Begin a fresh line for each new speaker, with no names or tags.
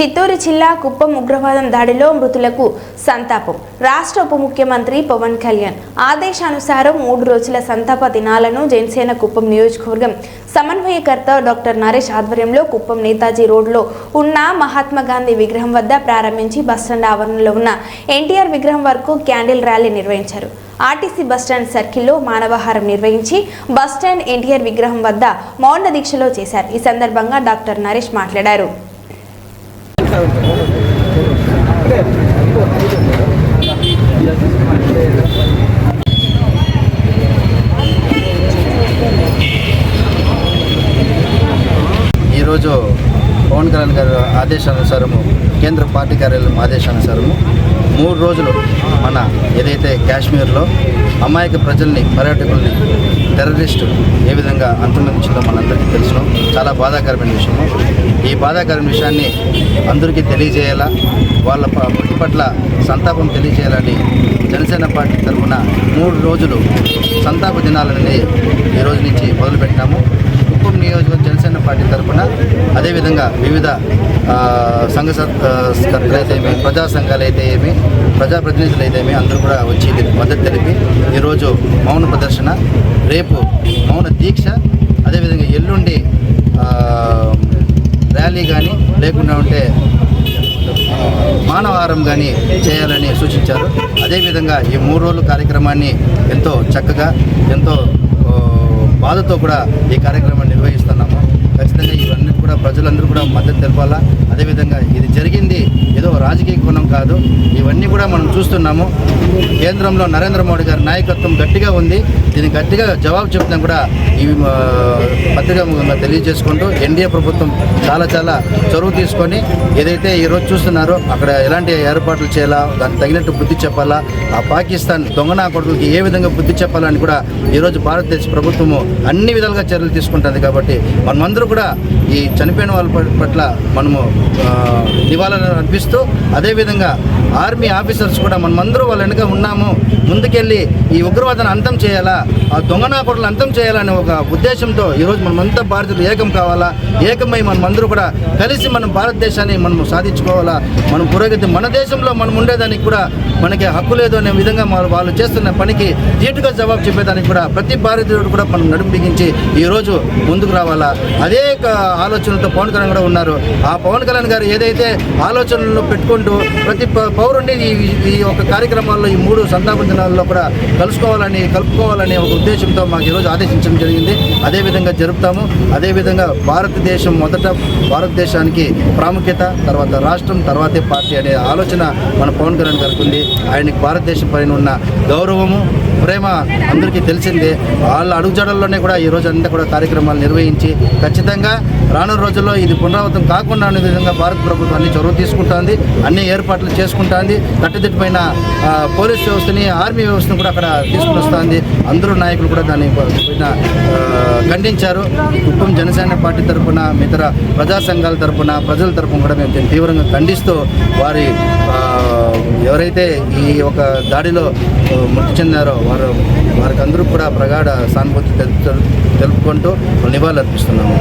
చిత్తూరు జిల్లా కుప్పం ఉగ్రవాదం దాడిలో మృతులకు సంతాపం. రాష్ట్ర ఉప ముఖ్యమంత్రి పవన్ కళ్యాణ్ ఆదేశానుసారం మూడు రోజుల సంతాప దినాలను జనసేన కుప్పం నియోజకవర్గం సమన్వయకర్త డాక్టర్ నరేష్ ఆధ్వర్యంలో కుప్పం నేతాజీ రోడ్లో ఉన్న మహాత్మా గాంధీ విగ్రహం వద్ద ప్రారంభించి బస్టాండ్ ఆవరణలో ఉన్న ఎన్టీఆర్ విగ్రహం వరకు క్యాండిల్ ర్యాలీ నిర్వహించారు. ఆర్టీసీ బస్టాండ్ సర్కిల్లో మానవహారం నిర్వహించి బస్టాండ్ ఎన్టీఆర్ విగ్రహం వద్ద మౌన దీక్షలో చేశారు. ఈ సందర్భంగా డాక్టర్ నరేష్ మాట్లాడారు.
ఈరోజు పవన్ కళ్యాణ్ గారి ఆదేశానుసారము కేంద్ర పార్టీ కార్యాలయం ఆదేశానుసారము మూడు రోజులు మన ఏదైతే కాశ్మీర్లో అమాయక ప్రజల్ని పర్యాటకుల్ని టెర్రరిస్టు ఏ విధంగా అంతమందించిందో మనందరికీ తెలుసును. చాలా బాధాకరమైన విషయము. ఈ బాధాకరమైన విషయాన్ని అందరికీ తెలియజేయాలా? వాళ్ళ మృతి పట్ల సంతాపం తెలియజేయాలని జనసేన పార్టీ తరఫున మూడు రోజులు సంతాప దినాలనేది ఈ రోజు నుంచి మొదలుపెట్టినాము కుప్పం నియోజకవర్గ జనసేన పార్టీ తరఫున అదేవిధంగా వివిధ సంఘ స- అయితే ఏమి ప్రజా సంఘాలు అయితే ఏమి ప్రజాప్రతినిధులు అయితే ఏమి అందరూ కూడా వచ్చి మద్దతు తెలిపి ఈరోజు మౌన ప్రదర్శన రేపు మౌన దీక్ష అదేవిధంగా ఎల్లుండి ర్యాలీ కానీ లేకుండా ఉంటే మానవాహారం కానీ చేయాలని సూచించారు. అదేవిధంగా ఈ మూడు రోజుల కార్యక్రమాన్ని ఎంతో చక్కగా ఎంతో బాధతో కూడా ఈ కార్యక్రమాన్ని నిర్వహిస్తున్నాము. ఖచ్చితంగా ఇవన్నీ కూడా ప్రజలందరూ కూడా మద్దతు తెలపాలా? అదేవిధంగా ఇది జరిగింది ఏదో రాజకీయ కోణం కాదు. ఇవన్నీ కూడా మనం చూస్తున్నాము. కేంద్రంలో నరేంద్ర మోడీ గారి నాయకత్వం గట్టిగా ఉంది. దీనికి గట్టిగా జవాబు చెప్తాం కూడా ఈ పత్రికా తెలియజేసుకుంటూ ఎన్డీఏ ప్రభుత్వం చాలా చాలా చొరవ తీసుకొని ఏదైతే ఈరోజు చూస్తున్నారో అక్కడ ఎలాంటి ఏర్పాట్లు చేయాలా దానికి తగినట్టు బుద్ధి చెప్పాలా ఆ పాకిస్తాన్ దొంగనా కొడుకులకి ఏ విధంగా బుద్ధి చెప్పాలని కూడా ఈరోజు భారతదేశ ప్రభుత్వము అన్ని విధాలుగా చర్యలు తీసుకుంటుంది కాబట్టి మనమందరూ కూడా ఈ చనిపోయిన వాళ్ళ పట్ల మనము నివాళులు అర్పిస్తూ అదేవిధంగా ఆర్మీ ఆఫీసర్స్ కూడా మనమందరూ వాళ్ళ వెనుక ఉన్నాము. ముందుకెళ్ళి ఈ ఉగ్రవాదాన్ని అంతం చేయాలా ఆ దొంగనా అంతం చేయాలనే ఒక ఉద్దేశంతో ఈరోజు మనమంతా భారతీయులు ఏకం కావాలా ఏకమై మనమందరూ కూడా కలిసి మనం భారతదేశాన్ని మనం సాధించుకోవాలా మనం పురోగతి మన దేశంలో మనం ఉండేదానికి కూడా మనకి హక్కు లేదు అనే విధంగా వాళ్ళు చేస్తున్న పనికి ధీటుగా జవాబు చెప్పేదానికి కూడా ప్రతి భారతీయుడు కూడా మనం నడుము బిగించి ఈరోజు ముందుకు రావాలా. అదే ఆలోచనలతో పవన్ కళ్యాణ్ కూడా ఉన్నారు. ఆ పవన్ కళ్యాణ్ గారు ఏదైతే ఆలోచనలు పెట్టుకుంటూ ప్రతి పౌరుడిని ఈ ఈ కార్యక్రమాల్లో ఈ మూడు సంతాప దినాల్లో కూడా కలుసుకోవాలని కలుపుకోవాలనే ఒక ఉద్దేశంతో మాకు ఈరోజు ఆదేశించడం జరిగింది. అదేవిధంగా జరుపుతాము. అదేవిధంగా భారతదేశం మొదట భారతదేశానికి ప్రాముఖ్యత తర్వాత రాష్ట్రం తర్వాతే పార్టీ అనే ఆలోచన మన పవన్ కళ్యాణ్ గారికి ఉంది. ఆయనకి భారతదేశం పైన ఉన్న గౌరవము ప్రేమ అందరికీ తెలిసిందే. వాళ్ళ అడుగుజాడల్లోనే కూడా ఈ రోజు అంతా కూడా కార్యక్రమాలు నిర్వహించి ఖచ్చితంగా రానున్న రోజుల్లో ఇది పునరావృతం కాకుండా అనే విధంగా భారత ప్రభుత్వం అన్ని చొరవ తీసుకుంటుంది అన్ని ఏర్పాట్లు చేసుకుంటుంది. కట్టుదిట్టమైన పోలీస్ వ్యవస్థని ఆర్మీ వ్యవస్థను కూడా అక్కడ తీసుకుని వస్తుంది అందరూ నాయకులు కూడా దాన్ని ఖండించారు. కుప్పం జనసేన పార్టీ తరఫున ఇతర ప్రజా సంఘాల తరఫున ప్రజల తరఫున కూడా మేము తీవ్రంగా ఖండిస్తూ వారి ఎవరైతే ఈ ఒక దాడిలో మృతి చెందారో వారు వారికి అందరూ కూడా ప్రగాఢ సానుభూతి తెలుపుకుంటూ నివాళులు అర్పిస్తున్నాము